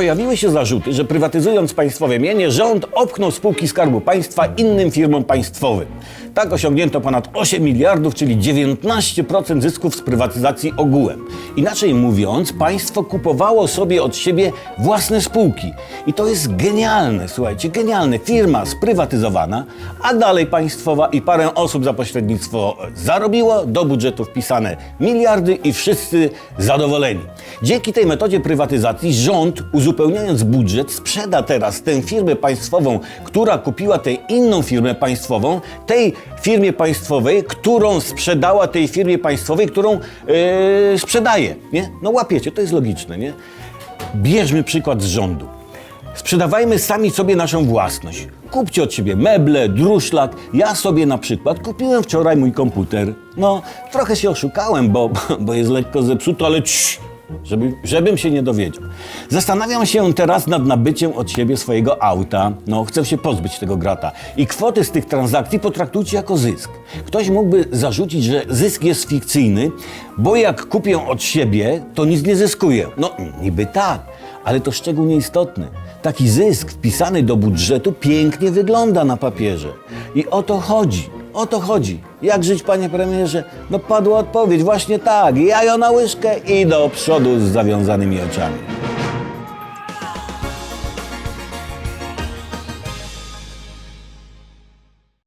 pojawiły się zarzuty, że prywatyzując państwowe mienie, rząd opchnął spółki Skarbu Państwa innym firmom państwowym. Tak osiągnięto ponad 8 miliardów, czyli 19% zysków z prywatyzacji ogółem. Inaczej mówiąc, państwo kupowało sobie od siebie własne spółki. I to jest genialne, słuchajcie, genialne. Firma sprywatyzowana, a dalej państwowa i parę osób za pośrednictwo zarobiło, do budżetu wpisane miliardy i wszyscy zadowoleni. Dzięki tej metodzie prywatyzacji rząd, uzupełniając budżet, sprzeda teraz tę firmę państwową, która kupiła tę inną firmę państwową, tej firmie państwowej, którą sprzedała tej firmie państwowej, którą yy, sprzedaje. Nie? No łapiecie, to jest logiczne, nie? Bierzmy przykład z rządu. Sprzedawajmy sami sobie naszą własność. Kupcie od siebie meble, druszlak. Ja sobie na przykład kupiłem wczoraj mój komputer. No, trochę się oszukałem, bo, bo jest lekko zepsuty, ale cii, żeby, żebym się nie dowiedział. Zastanawiam się teraz nad nabyciem od siebie swojego auta. No, chcę się pozbyć tego grata. I kwoty z tych transakcji potraktujcie jako zysk. Ktoś mógłby zarzucić, że zysk jest fikcyjny, bo jak kupię od siebie, to nic nie zyskuję. No, niby tak, ale to szczegół nieistotny. Taki zysk wpisany do budżetu pięknie wygląda na papierze. I o to chodzi. O to chodzi. Jak żyć, panie premierze? No padła odpowiedź, właśnie tak. Jajo na łyżkę i do przodu z zawiązanymi oczami.